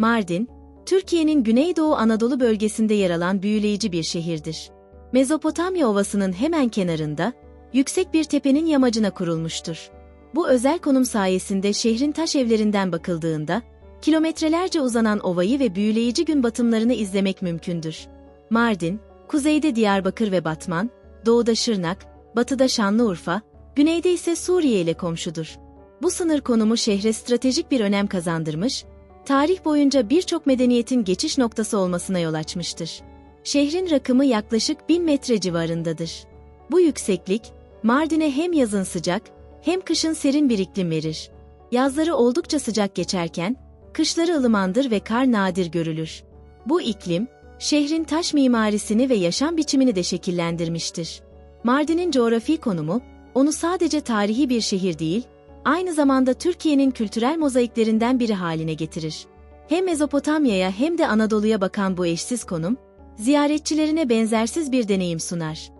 Mardin, Türkiye'nin Güneydoğu Anadolu bölgesinde yer alan büyüleyici bir şehirdir. Mezopotamya Ovası'nın hemen kenarında, yüksek bir tepenin yamacına kurulmuştur. Bu özel konum sayesinde şehrin taş evlerinden bakıldığında, kilometrelerce uzanan ovayı ve büyüleyici gün batımlarını izlemek mümkündür. Mardin, kuzeyde Diyarbakır ve Batman, doğuda Şırnak, batıda Şanlıurfa, güneyde ise Suriye ile komşudur. Bu sınır konumu şehre stratejik bir önem kazandırmış, tarih boyunca birçok medeniyetin geçiş noktası olmasına yol açmıştır. Şehrin rakımı yaklaşık 1000 metre civarındadır. Bu yükseklik, Mardin'e hem yazın sıcak, hem kışın serin bir iklim verir. Yazları oldukça sıcak geçerken, kışları ılımandır ve kar nadir görülür. Bu iklim, şehrin taş mimarisini ve yaşam biçimini de şekillendirmiştir. Mardin'in coğrafi konumu, onu sadece tarihi bir şehir değil, aynı zamanda Türkiye'nin kültürel mozaiklerinden biri haline getirir. Hem Mezopotamya'ya hem de Anadolu'ya bakan bu eşsiz konum, ziyaretçilerine benzersiz bir deneyim sunar.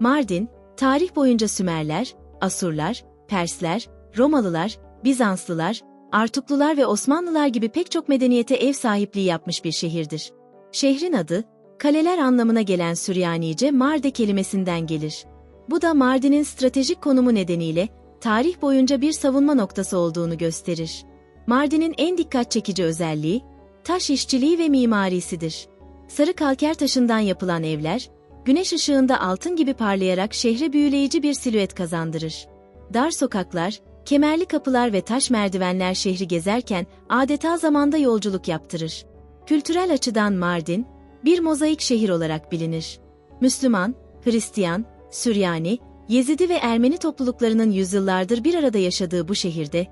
Mardin, tarih boyunca Sümerler, Asurlar, Persler, Romalılar, Bizanslılar, Artuklular ve Osmanlılar gibi pek çok medeniyete ev sahipliği yapmış bir şehirdir. Şehrin adı, kaleler anlamına gelen Süryanice Marde kelimesinden gelir. Bu da Mardin'in stratejik konumu nedeniyle tarih boyunca bir savunma noktası olduğunu gösterir. Mardin'in en dikkat çekici özelliği, taş işçiliği ve mimarisidir. Sarı kalker taşından yapılan evler, güneş ışığında altın gibi parlayarak şehre büyüleyici bir silüet kazandırır. Dar sokaklar, kemerli kapılar ve taş merdivenler şehri gezerken adeta zamanda yolculuk yaptırır. Kültürel açıdan Mardin, bir mozaik şehir olarak bilinir. Müslüman, Hristiyan, Süryani, Yezidi ve Ermeni topluluklarının yüzyıllardır bir arada yaşadığı bu şehirde,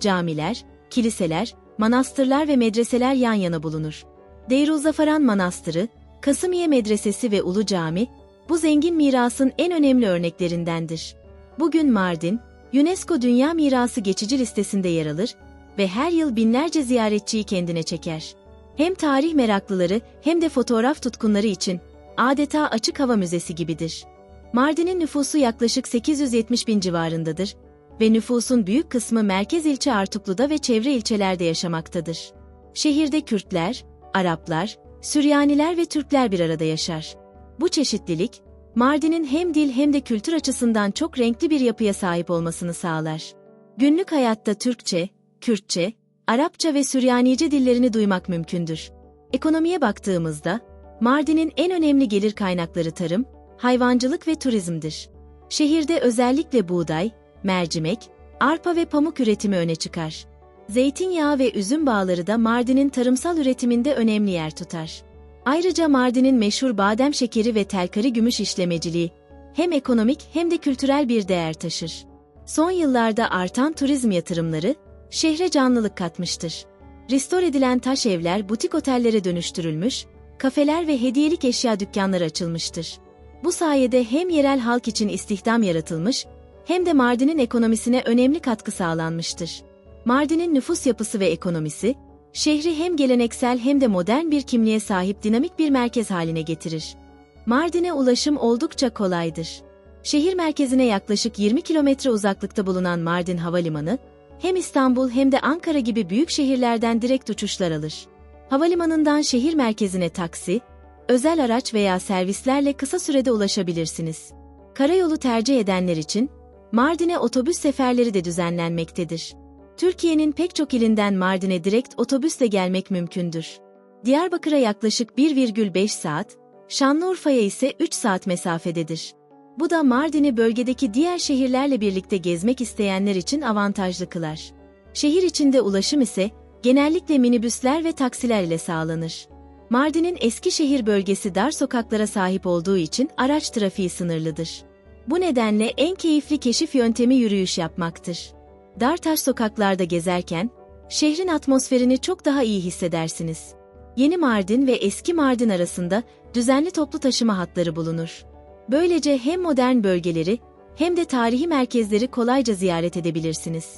camiler, kiliseler, manastırlar ve medreseler yan yana bulunur. Deyruzzafaran Manastırı, Kasımiye Medresesi ve Ulu Cami, bu zengin mirasın en önemli örneklerindendir. Bugün Mardin, UNESCO Dünya Mirası geçici listesinde yer alır ve her yıl binlerce ziyaretçiyi kendine çeker. Hem tarih meraklıları hem de fotoğraf tutkunları için adeta açık hava müzesi gibidir. Mardin'in nüfusu yaklaşık 870 bin civarındadır ve nüfusun büyük kısmı merkez ilçe Artuklu'da ve çevre ilçelerde yaşamaktadır. Şehirde Kürtler, Araplar, Süryaniler ve Türkler bir arada yaşar. Bu çeşitlilik, Mardin'in hem dil hem de kültür açısından çok renkli bir yapıya sahip olmasını sağlar. Günlük hayatta Türkçe, Kürtçe, Arapça ve Süryanice dillerini duymak mümkündür. Ekonomiye baktığımızda, Mardin'in en önemli gelir kaynakları tarım, hayvancılık ve turizmdir. Şehirde özellikle buğday, mercimek, arpa ve pamuk üretimi öne çıkar. Zeytinyağı ve üzüm bağları da Mardin'in tarımsal üretiminde önemli yer tutar. Ayrıca Mardin'in meşhur badem şekeri ve telkari gümüş işlemeciliği hem ekonomik hem de kültürel bir değer taşır. Son yıllarda artan turizm yatırımları şehre canlılık katmıştır. Restore edilen taş evler butik otellere dönüştürülmüş, kafeler ve hediyelik eşya dükkanları açılmıştır. Bu sayede hem yerel halk için istihdam yaratılmış, hem de Mardin'in ekonomisine önemli katkı sağlanmıştır. Mardin'in nüfus yapısı ve ekonomisi, şehri hem geleneksel hem de modern bir kimliğe sahip dinamik bir merkez haline getirir. Mardin'e ulaşım oldukça kolaydır. Şehir merkezine yaklaşık 20 kilometre uzaklıkta bulunan Mardin Havalimanı, hem İstanbul hem de Ankara gibi büyük şehirlerden direkt uçuşlar alır. Havalimanından şehir merkezine taksi, özel araç veya servislerle kısa sürede ulaşabilirsiniz. Karayolu tercih edenler için Mardin'e otobüs seferleri de düzenlenmektedir. Türkiye'nin pek çok ilinden Mardin'e direkt otobüsle gelmek mümkündür. Diyarbakır'a yaklaşık 1,5 saat, Şanlıurfa'ya ise 3 saat mesafededir. Bu da Mardin'i bölgedeki diğer şehirlerle birlikte gezmek isteyenler için avantajlı kılar. Şehir içinde ulaşım ise genellikle minibüsler ve taksiler ile sağlanır. Mardin'in Eskişehir bölgesi dar sokaklara sahip olduğu için araç trafiği sınırlıdır. Bu nedenle en keyifli keşif yöntemi yürüyüş yapmaktır. Dar taş sokaklarda gezerken, şehrin atmosferini çok daha iyi hissedersiniz. Yeni Mardin ve eski Mardin arasında düzenli toplu taşıma hatları bulunur. Böylece hem modern bölgeleri hem de tarihi merkezleri kolayca ziyaret edebilirsiniz.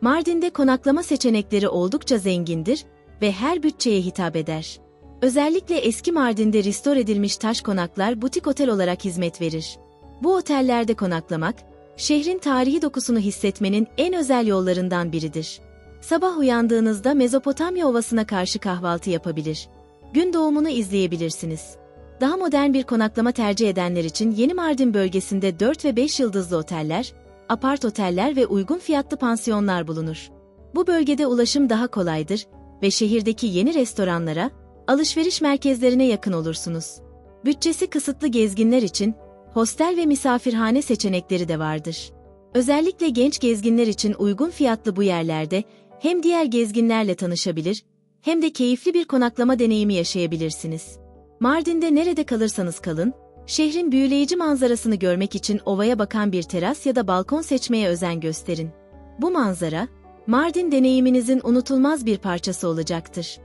Mardin'de konaklama seçenekleri oldukça zengindir ve her bütçeye hitap eder. Özellikle eski Mardin'de restore edilmiş taş konaklar butik otel olarak hizmet verir. Bu otellerde konaklamak, şehrin tarihi dokusunu hissetmenin en özel yollarından biridir. Sabah uyandığınızda Mezopotamya Ovası'na karşı kahvaltı yapabilir. Gün doğumunu izleyebilirsiniz. Daha modern bir konaklama tercih edenler için Yeni Mardin bölgesinde 4 ve 5 yıldızlı oteller, apart oteller ve uygun fiyatlı pansiyonlar bulunur. Bu bölgede ulaşım daha kolaydır ve şehirdeki yeni restoranlara, alışveriş merkezlerine yakın olursunuz. Bütçesi kısıtlı gezginler için hostel ve misafirhane seçenekleri de vardır. Özellikle genç gezginler için uygun fiyatlı bu yerlerde hem diğer gezginlerle tanışabilir hem de keyifli bir konaklama deneyimi yaşayabilirsiniz. Mardin'de nerede kalırsanız kalın, şehrin büyüleyici manzarasını görmek için ovaya bakan bir teras ya da balkon seçmeye özen gösterin. Bu manzara, Mardin deneyiminizin unutulmaz bir parçası olacaktır.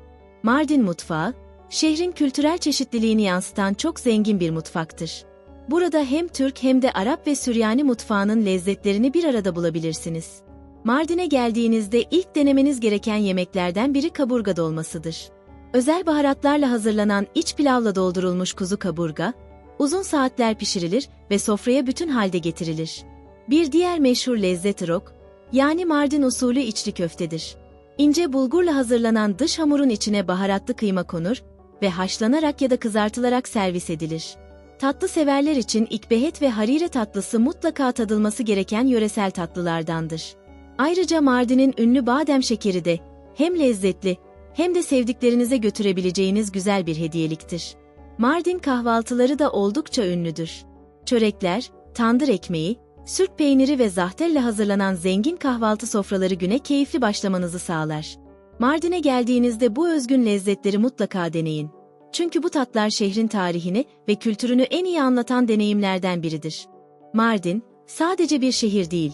Mardin mutfağı, şehrin kültürel çeşitliliğini yansıtan çok zengin bir mutfaktır. Burada hem Türk hem de Arap ve Süryani mutfağının lezzetlerini bir arada bulabilirsiniz. Mardin'e geldiğinizde ilk denemeniz gereken yemeklerden biri kaburga dolmasıdır. Özel baharatlarla hazırlanan iç pilavla doldurulmuş kuzu kaburga, uzun saatler pişirilir ve sofraya bütün halde getirilir. Bir diğer meşhur lezzet rok, yani Mardin usulü içli köftedir. İnce bulgurla hazırlanan dış hamurun içine baharatlı kıyma konur ve haşlanarak ya da kızartılarak servis edilir. Tatlı severler için ikbehet ve harire tatlısı mutlaka tadılması gereken yöresel tatlılardandır. Ayrıca Mardin'in ünlü badem şekeri de hem lezzetli hem de sevdiklerinize götürebileceğiniz güzel bir hediyeliktir. Mardin kahvaltıları da oldukça ünlüdür. Çörekler, tandır ekmeği, sürt peyniri ve zahtelle hazırlanan zengin kahvaltı sofraları güne keyifli başlamanızı sağlar. Mardin'e geldiğinizde bu özgün lezzetleri mutlaka deneyin. Çünkü bu tatlar şehrin tarihini ve kültürünü en iyi anlatan deneyimlerden biridir. Mardin, sadece bir şehir değil,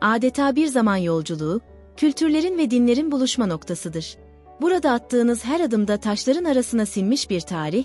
adeta bir zaman yolculuğu, kültürlerin ve dinlerin buluşma noktasıdır. Burada attığınız her adımda taşların arasına sinmiş bir tarih,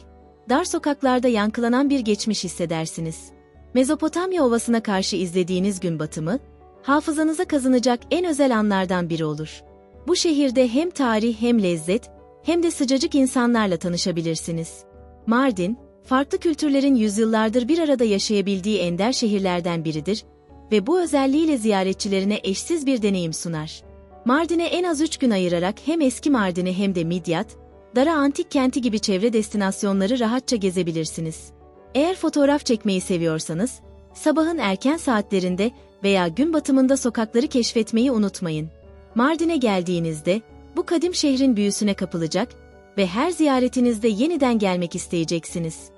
dar sokaklarda yankılanan bir geçmiş hissedersiniz. Mezopotamya Ovası'na karşı izlediğiniz gün batımı, hafızanıza kazınacak en özel anlardan biri olur. Bu şehirde hem tarih hem lezzet, hem de sıcacık insanlarla tanışabilirsiniz. Mardin, farklı kültürlerin yüzyıllardır bir arada yaşayabildiği ender şehirlerden biridir ve bu özelliğiyle ziyaretçilerine eşsiz bir deneyim sunar. Mardin'e en az 3 gün ayırarak hem eski Mardin'i hem de Midyat, Dara Antik Kenti gibi çevre destinasyonları rahatça gezebilirsiniz. Eğer fotoğraf çekmeyi seviyorsanız, sabahın erken saatlerinde veya gün batımında sokakları keşfetmeyi unutmayın. Mardin'e geldiğinizde, bu kadim şehrin büyüsüne kapılacak ve her ziyaretinizde yeniden gelmek isteyeceksiniz.